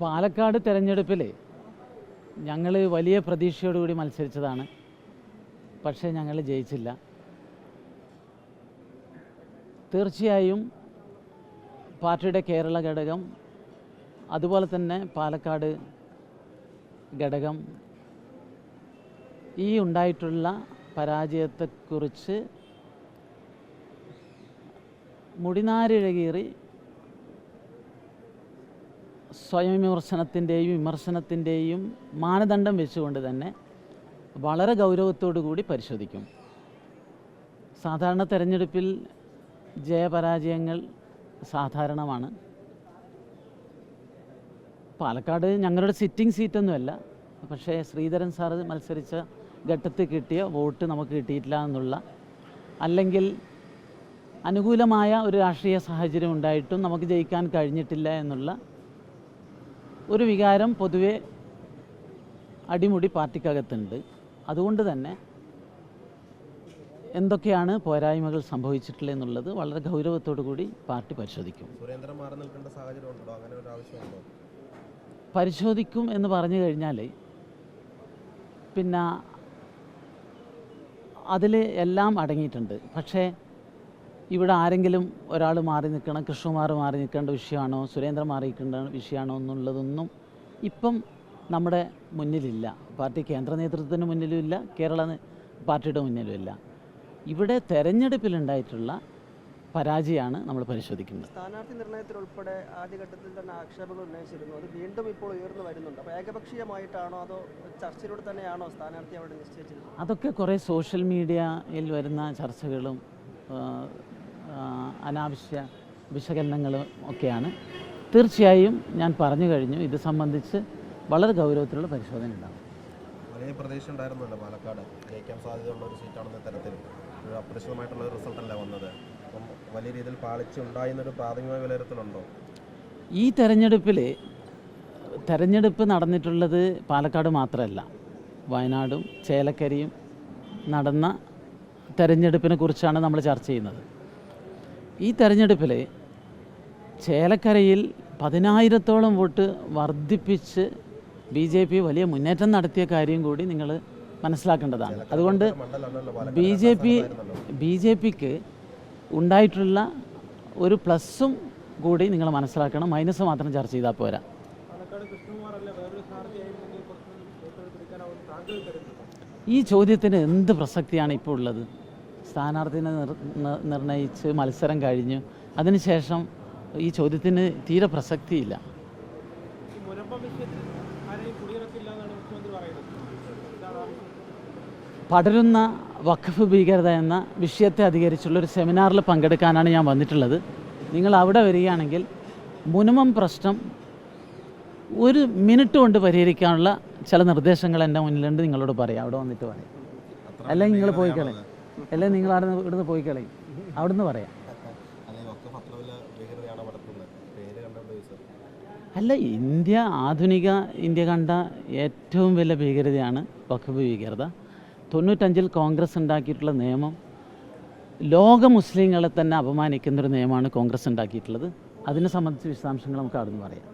പാലക്കാട് തെരഞ്ഞെടുപ്പിൽ ഞങ്ങൾ വലിയ പ്രതീക്ഷയോടുകൂടി മത്സരിച്ചതാണ്. പക്ഷേ ഞങ്ങൾ ജയിച്ചില്ല. തീർച്ചയായും പാർട്ടിയുടെ കേരള ഘടകം അതുപോലെ തന്നെ പാലക്കാട് ഘടകം ഈ ഉണ്ടായിട്ടുള്ള പരാജയത്തെക്കുറിച്ച് മുടിനാരിഴകീറി സ്വയം വിമർശനത്തിന്റെയും വിമർശനത്തിന്റെയും മാനദണ്ഡം വെച്ചുകൊണ്ട് തന്നെ വളരെ ഗൗരവത്തോടു കൂടി പരിശോധിക്കും. സാധാരണ തെരഞ്ഞെടുപ്പിൽ ജയപരാജയങ്ങൾ സാധാരണമാണ്. പാലക്കാട് ഞങ്ങളുടെ സിറ്റിംഗ് സീറ്റൊന്നുമല്ല പക്ഷേ ശ്രീധരൻ സാറ് മത്സരിച്ച ഘട്ടത്തിൽ കിട്ടിയ വോട്ട് നമുക്ക് കിട്ടിയിട്ടില്ല എന്നുള്ള അല്ലെങ്കിൽ അനുകൂലമായ ഒരു രാഷ്ട്രീയ സാഹചര്യം ഉണ്ടായിട്ടും നമുക്ക് ജയിക്കാൻ കഴിഞ്ഞിട്ടില്ല എന്നുള്ള ഒരു വികാരം പൊതുവെ അടിമുടി പാർട്ടിക്കകത്തുണ്ട്. അതുകൊണ്ട് തന്നെ എന്തൊക്കെയാണ് പോരായ്മകൾ സംഭവിച്ചിട്ടുള്ളത് എന്നുള്ളത് വളരെ ഗൗരവത്തോടു കൂടി പാർട്ടി പരിശോധിക്കും. പരിശോധിക്കും എന്ന് പറഞ്ഞു കഴിഞ്ഞാൽ പിന്നെ അതിൽ എല്ലാം അടങ്ങിയിട്ടുണ്ട്. പക്ഷേ ഇവിടെ ആരെങ്കിലും ഒരാൾ മാറി നിൽക്കണം കൃഷ്ണകുമാർ മാറി നിൽക്കേണ്ട വിഷയമാണോ സുരേന്ദ്രൻ മാറി നിൽക്കേണ്ട വിഷയമാണോ എന്നുള്ളതൊന്നും ഇപ്പം നമ്മുടെ മുന്നിലില്ല. പാർട്ടി കേന്ദ്ര നേതൃത്വത്തിന് മുന്നിലുമില്ല കേരള പാർട്ടിയുടെ മുന്നിലുമില്ല. ഇവിടെ തെരഞ്ഞെടുപ്പിലുണ്ടായിട്ടുള്ള പരാജയമാണ് നമ്മൾ പരിശോധിക്കുന്നത് സ്ഥാനാർത്ഥി നിർണയത്തിൽ ഉൾപ്പെടെ ആദ്യഘട്ടത്തിൽ തന്നെ ആക്ഷേപങ്ങൾ ഉന്നയിച്ചിരുന്നു. അത് വീണ്ടും ഇപ്പോൾ ഉയർന്നു വരുന്നുണ്ട്. അപ്പോൾ ഏകപക്ഷീയമായിട്ടാണോ അതോ ചർച്ചയിലൂടെ തന്നെയാണോ സ്ഥാനാർത്ഥി അവിടെ നിശ്ചയിച്ചിരുന്നത്? അതൊക്കെ കുറേ സോഷ്യൽ മീഡിയയിൽ വരുന്ന ചർച്ചകളും അനാവശ്യ വിശകലനങ്ങളും ഒക്കെയാണ്. തീർച്ചയായും ഞാൻ പറഞ്ഞു കഴിഞ്ഞു ഇത് സംബന്ധിച്ച് വളരെ ഗൗരവത്തിലുള്ള പരിശോധന ഉണ്ടാകും. വലിയ പ്രതീക്ഷ ഉണ്ടായിരുന്നല്ലോ പാലക്കാട്. ജയിക്കാൻ സാധ്യതയുള്ള ഒരു സീറ്റാണെന്ന തരത്തിൽ. ഒരു അപ്രതീക്ഷിതമായിട്ടുള്ള ഒരു റിസൾട്ടല്ല വന്നത്? അപ്പം വലിയ രീതിയിൽ പാളിച്ച ഉണ്ടായെന്നൊരു പ്രാഥമിക വിലയിരുത്തലുണ്ടോ? ഈ തെരഞ്ഞെടുപ്പിൽ തെരഞ്ഞെടുപ്പ് നടന്നിട്ടുള്ളത് പാലക്കാട് മാത്രമല്ല. വയനാടും ചേലക്കരിയും നടന്ന തെരഞ്ഞെടുപ്പിനെ കുറിച്ചാണ് നമ്മൾ ചർച്ച ചെയ്യുന്നത്. ഈ തെരഞ്ഞെടുപ്പിൽ ചേലക്കരയിൽ പതിനായിരത്തോളം വോട്ട് വർദ്ധിപ്പിച്ച് ബി ജെ പി വലിയ മുന്നേറ്റം നടത്തിയ കാര്യം കൂടി നിങ്ങൾ മനസ്സിലാക്കേണ്ടതാണ്. അതുകൊണ്ട് B J P B J പിക്ക് ഉണ്ടായിട്ടുള്ള ഒരു പ്ലസ്സും കൂടി നിങ്ങൾ മനസ്സിലാക്കണം. മൈനസ് മാത്രം ചർച്ച ചെയ്താൽ പോരാ. ഈ ചോദ്യത്തിന് എന്ത് പ്രസക്തിയാണ് ഇപ്പോൾ ഉള്ളത്? സ്ഥാനാർത്ഥിനെ നിർ- നിർണയിച്ച് മത്സരം കഴിഞ്ഞു. അതിനുശേഷം ഈ ചോദ്യത്തിന് തീരെ പ്രസക്തിയില്ല. പടരുന്ന വഖഫ് ഭീകരത എന്ന വിഷയത്തെ അധികരിച്ചുള്ള ഒരു സെമിനാറിൽ പങ്കെടുക്കാനാണ് ഞാൻ വന്നിട്ടുള്ളത്. നിങ്ങൾ അവിടെ വരികയാണെങ്കിൽ മുനമം പ്രശ്നം ഒരു മിനിറ്റ് കൊണ്ട് പരിഹരിക്കാനുള്ള ചില നിർദ്ദേശങ്ങൾ എന്റെ മുന്നിലുണ്ട്. നിങ്ങളോട് പറയാം. അവിടെ വന്നിട്ട് പറയാം. അല്ലെങ്കിൽ നിങ്ങൾ പോയി അല്ലെങ്കിൽ നിങ്ങൾ അവിടെ ഇവിടുന്ന് പോയി കളയും. അവിടുന്ന് പറയാം. അല്ല ഇന്ത്യ ആധുനിക ഇന്ത്യ കണ്ട ഏറ്റവും വലിയ ഭീകരതയാണ് വഖഫ് ഭീകരത. തൊണ്ണൂറ്റഞ്ചിൽ കോൺഗ്രസ് ഉണ്ടാക്കിയിട്ടുള്ള നിയമം ലോക മുസ്ലിങ്ങളെ തന്നെ അപമാനിക്കുന്നൊരു നിയമമാണ് കോൺഗ്രസ് ഉണ്ടാക്കിയിട്ടുള്ളത്. അതിനെ സംബന്ധിച്ച് വിശദാംശങ്ങൾ നമുക്ക് അവിടെ നിന്ന് പറയാം.